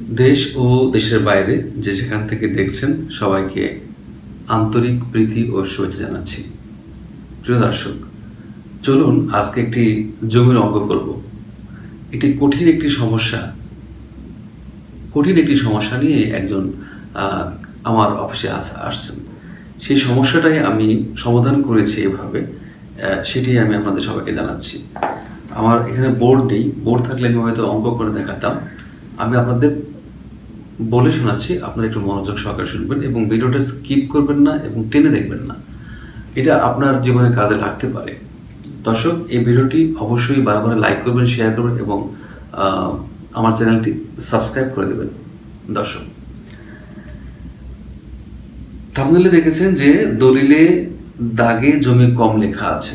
দেশ ও দেশের বাইরে যে যেখান থেকে দেখছেন সবাইকে আন্তরিক প্রীতি ও শুভেচ্ছা জানাচ্ছি। প্রিয় দর্শক, চলুন আজকে একটি জমির অঙ্ক করব। এটি কঠিন একটি সমস্যা, কঠিন একটি সমস্যা নিয়ে একজন আমার অফিসে আস- আসছেন। সেই সমস্যাটাই আমি সমাধান করেছি এভাবে সেটি আমি আপনাদের সবাইকে জানাচ্ছি। আমার এখানে বোর্ড নেই, বোর্ড থাকলে আমি হয়তো অঙ্ক করে দেখাতাম। আমি আপনাদের বলে শোনাচ্ছি, আপনারা একটু মনোযোগ সহকারে শুনবেন এবং ভিডিওটা স্কিপ করবেন না এবং টেনে দেখবেন না। এটা আপনার জীবনে কাজে লাগতে পারে। দর্শক, এই ভিডিওটি অবশ্যই বারবার লাইক করবেন শেয়ার করবেন এবং আমার চ্যানেলটি সাবস্ক্রাইব করে দেবেন। দর্শক থামনেলে দেখেছেন যে দলিলে দাগে জমি কম লেখা আছে।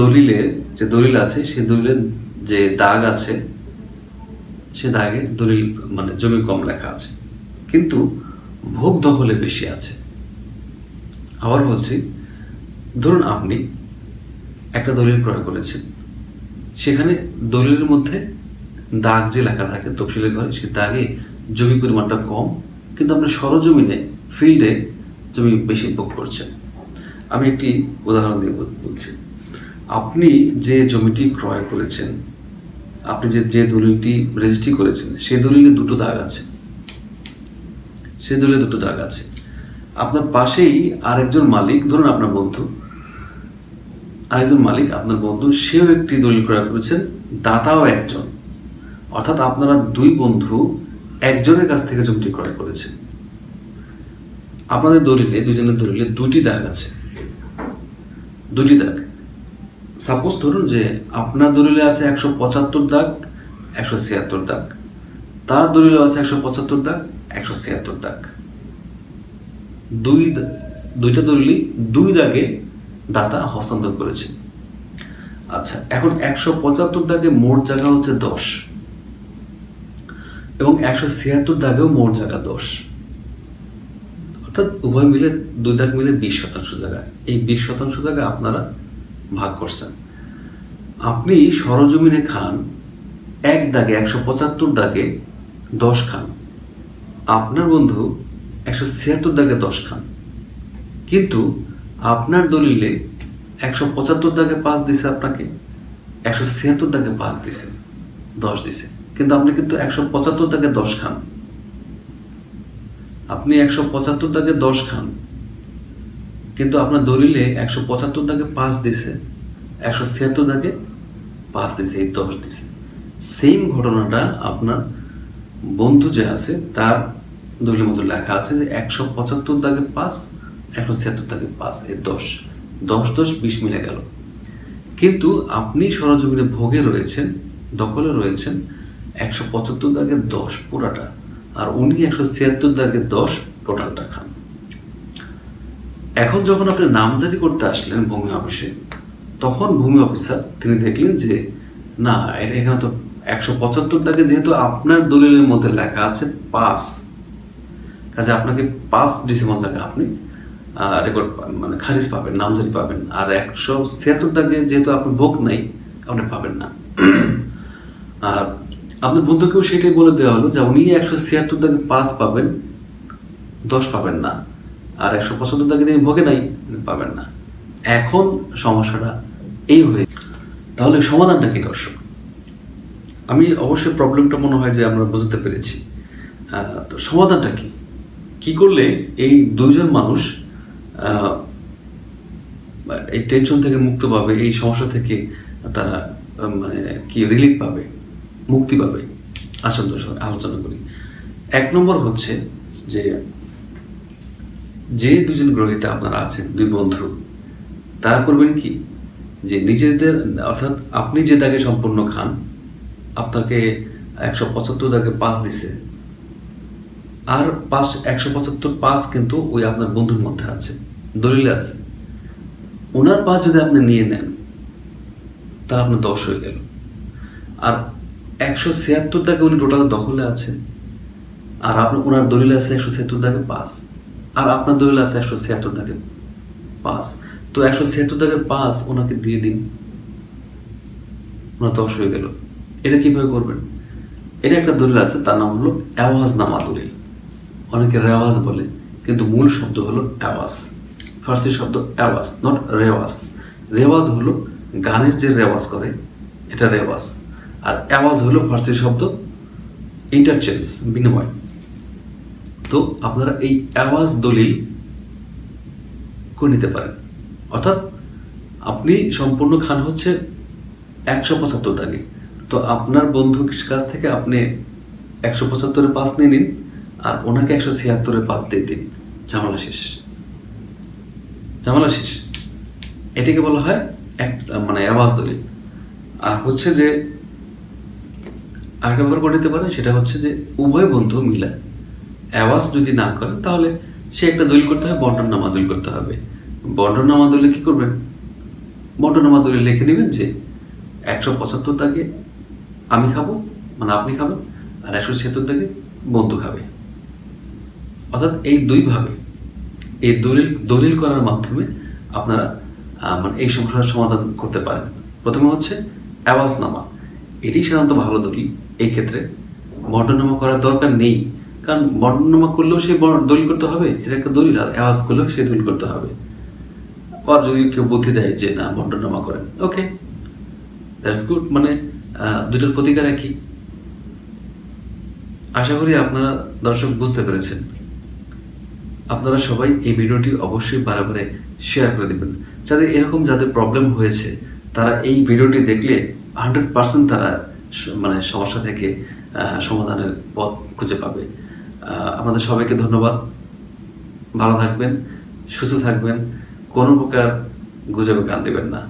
দলিলে যে দলিল আছে সেই দলিলের যে দাগ আছে সে দাগে দলিল মানে জমি কম লেখা আছে। কিন্তু ভোগ দখলে বেশি আছে। আবার বলছি, ধরুন আপনি একটা দলিল ক্রয় করেছেন। সেখানে দলিলের মধ্যে দাগ যে লেখা থাকে, তফসিলের ঘরে, সে দাগে জমি পরিমাণটা কম, কিন্তু আপনি সরজমিনে, ফিল্ডে জমি বেশি ভোগ করছেন। আমি একটি উদাহরণ দিয়ে বলছি। আপনি যে জমিটি ক্রয় করেছেন আপনি যে যে দলিলটি রেজিস্ট্রি করেছেন সে দলিলে দুটো দাগ আছে। সে দলিলে দুটো দাগ আছে। আপনার পাশেই আরেকজন মালিক, ধরুন আপনার বন্ধু, আরেকজন মালিক, আপনার বন্ধু, সেও একটি দলিল ক্রয় করেছেন, দাতাও একজন। অর্থাৎ আপনারা দুই বন্ধু একজনের কাছ থেকে জমিটি ক্রয় করেছেন। আপনাদের দলিলে দুজনের দলিলে দুটি দাগ আছে। দুটি দাগ। সাপোজ ধরুন যে আপনার দলিলে আছে একশো পঁচাত্তর দাগ, একশো ছিয়াত্তর দাগ। তার দলিলে আছে একশো পঁচাত্তর দাগ, একশো ছিয়াত্তর দাগ। দুই দুইটা দলিলই দুই দাগে দাতা হস্তান্তর করেছে। আচ্ছা এখন একশো পঁচাত্তর দাগে মোট জায়গা হচ্ছে দশ। এবং একশো ছিয়াত্তর দাগেও মোট জায়গা দশ। অর্থাৎ উভয় মিলে, দুই দাগ মিলে বিশ শতাংশ জায়গা। এই বিশ শতাংশ জায়গা আপনারা ভাগ করছেন। আপনি সরজমিনে খান, এক দাগে একশো পঁচাত্তর দাগে দশ খান। আপনার বন্ধু একশো ছিয়াত্তর দাগে দশ খান। কিন্তু আপনার দলিলে একশো পঁচাত্তর দাগে পাঁচ দিছে আপনাকে, একশো ছিয়াত্তর দাগে পাঁচ দিছে, দশ দিছে। কিন্তু আপনি কিন্তু একশো পঁচাত্তর দাগে দশ খান। আপনি একশো পঁচাত্তর দাগে দশ খান। কিন্তু আপনার দলিলে একশো পঁচাত্তর দাগে পাঁচ দিছে, একশো ছিয়াত্তর দাগে পাঁচ দিছে, এই দশ দিছে। সেম ঘটনাটা আপনার বন্ধু যে আছে, তার দলিলের মতো লেখা আছে যে একশো পঁচাত্তর দাগে পাঁচ, একশো ছিয়াত্তর দাগে পাঁচ, এই দশ। দশ দশ, বিশ মিলে গেল। কিন্তু আপনি সরজমিনে ভোগে রয়েছেন, দখলে রয়েছেন, একশো পঁচাত্তর দাগে দশ পুরাটা, আর উনি একশো ছিয়াত্তর দাগে দশ টোটালটা খান। এখন যখন আপনি নামজারি করতে আসলেন ভূমি অফিসে, তখন ভূমি অফিসার তিনি দেখলেন যে, না, এটা এখানে তো একশো পঁচাত্তর দাগে যেহেতু আপনার দলিলের মধ্যে লেখা আছে, পাস। কাজে আপনাকে পাঁচ ডিসেম্বর দাগে আপনি রেকর্ড মানে খারিজ পাবেন, নামজারি পাবেন। আর একশো ছিয়াত্তর দাগে যেহেতু আপনার ভোগ নাই, আপনি পাবেন না। আর আপনার বন্ধুকেও সেটাই বলে দেওয়া হলো যে, উনি একশো ছিয়াত্তর দাগে পাঁচ পাবেন, দশ পাবেন না। আর একশো পঁচাত্তর দাগে তিনি ভোগে নাই পাবেন না। এখন সমস্যাটা এই হয়ে তাহলে সমাধানটা কি দর্শক? আমি অবশ্যই প্রবলেমটা মনে হয় যে আমরা বুঝতে পেরেছি। তো সমাধানটা কি? কি করলে এই দুইজন মানুষ এই টেনশন থেকে মুক্ত পাবে, এই সমস্যা থেকে তারা মানে কি রিলিফ পাবে, মুক্তি পাবে? আসুন আলোচনা করি। এক নম্বর হচ্ছে যে যে দুজন গ্রহিতা আপনারা আছেন, দুই বন্ধু, তারা করবেন কি? যে নিজেদের, অর্থাৎ আপনি যে দাগে সম্পূর্ণ খান, আপনাকে একশো পঁচাত্তর দাগে পাস দিছে। আর পাঁচ, একশো পঁচাত্তর পাস কিন্তু ওই আপনার বন্ধুর মধ্যে আছে, দলিল আছে। ওনার পাস যদি আপনি নিয়ে নেন, তাহলে আপনার দশ হয়ে গেল। আর একশো ছিয়াত্তর দাগে উনি টোটাল দখলে আছেন, আর আপনার, ওনার দলিল আছে একশো ছিয়াত্তর দাগে পাস আর আপনার দলিল আছে একশো ছিয়াত্তর দাগে পাস। তো একশো ছিয়াত্তর দাগের পাস, ওনাকে দিয়ে দিন। ওনার দশ হয়ে গেল। এটা কীভাবে করবেন? এটা একটা দলিল আছে, তার নাম হলো অ্যাওয়াজ নামা দলিল। অনেকে রেওয়াজ বলে, কিন্তু মূল শব্দ হলো অ্যাওয়াজ ফার্সি শব্দ অ্যাওয়াজ নট রেওয়াজ। রেওয়াজ হলো গানের যে রেওয়াজ করে, এটা রেওয়াজ। আর অ্যাওয়াজ হলো ফার্সি শব্দ ইন্টারচেঞ্জ বিনিময়। তো আপনারা এই অ্যাওয়াজ দলিল করে নিতে পারেন। অর্থাৎ আপনি সম্পূর্ণ খান হচ্ছে একশো পঁচাত্তর দাগে। তো আপনার বন্ধুর কাছ থেকে আপনি একশো পঁচাত্তরে পাস নিয়ে নিন আর ওনাকে একশো ছিয়াত্তরে পাস দিয়ে দিন। ঝামেলা শেষ। ঝামেলা শেষ। এটাকে বলা হয় এক মানে আওয়াজ দলিল। আর হচ্ছে যে আরেকটা ব্যাপার করে দিতে পারেন, সেটা হচ্ছে যে উভয় বন্ধু মিলে অ্যাওয়াজ যদি না করে তাহলে সে একটা দলিল করতে হবে, বন্টননামা দলিল করতে হবে। বন্টননামা দলিল কি করবেন? বন্টননামা দলিল লিখে নেবেন যে, একশো পঁচাত্তর দাগে আমি খাব মানে আপনি খাবেন, আর একশো ছিয়াত্তর দাগে বন্ধু খাবে। অর্থাৎ এই দুইভাবে এই দলিল দলিল করার মাধ্যমে আপনারা মানে এই সমস্যার সমাধান করতে পারেন। প্রথমে হচ্ছে অ্যাওয়াজনামা। এটি সাধারণত ভালো দলিল। এই ক্ষেত্রে বর্ণনামা করার দরকার নেই। কারণ বর্ণনামা করলেও সে দলিল করতে হবে, এটা একটা দলিল, আর অ্যাওয়াজ করলেও সে দলিল করতে হবে। আর যদি কেউ বুদ্ধি দেয় যে না বর্ণনামা করেন, ওকে। দ্যাটস গুড মানে দুটোর প্রতিকার একই। আশা করি আপনারা দর্শক বুঝতে পেরেছেন। আপনারা সবাই এই ভিডিওটি অবশ্যই বারে শেয়ার করে দেবেন। যাতে এরকম যাদের প্রবলেম হয়েছে, তারা এই ভিডিওটি দেখলে হান্ড্রেড পার্সেন্ট তারা মানে সমস্যা থেকে সমাধানের পথ খুঁজে পাবে। আপনাদের সবাইকে ধন্যবাদ। ভালো থাকবেন সুস্থ থাকবেন কোনো প্রকার গুজবে কান দেবেন না।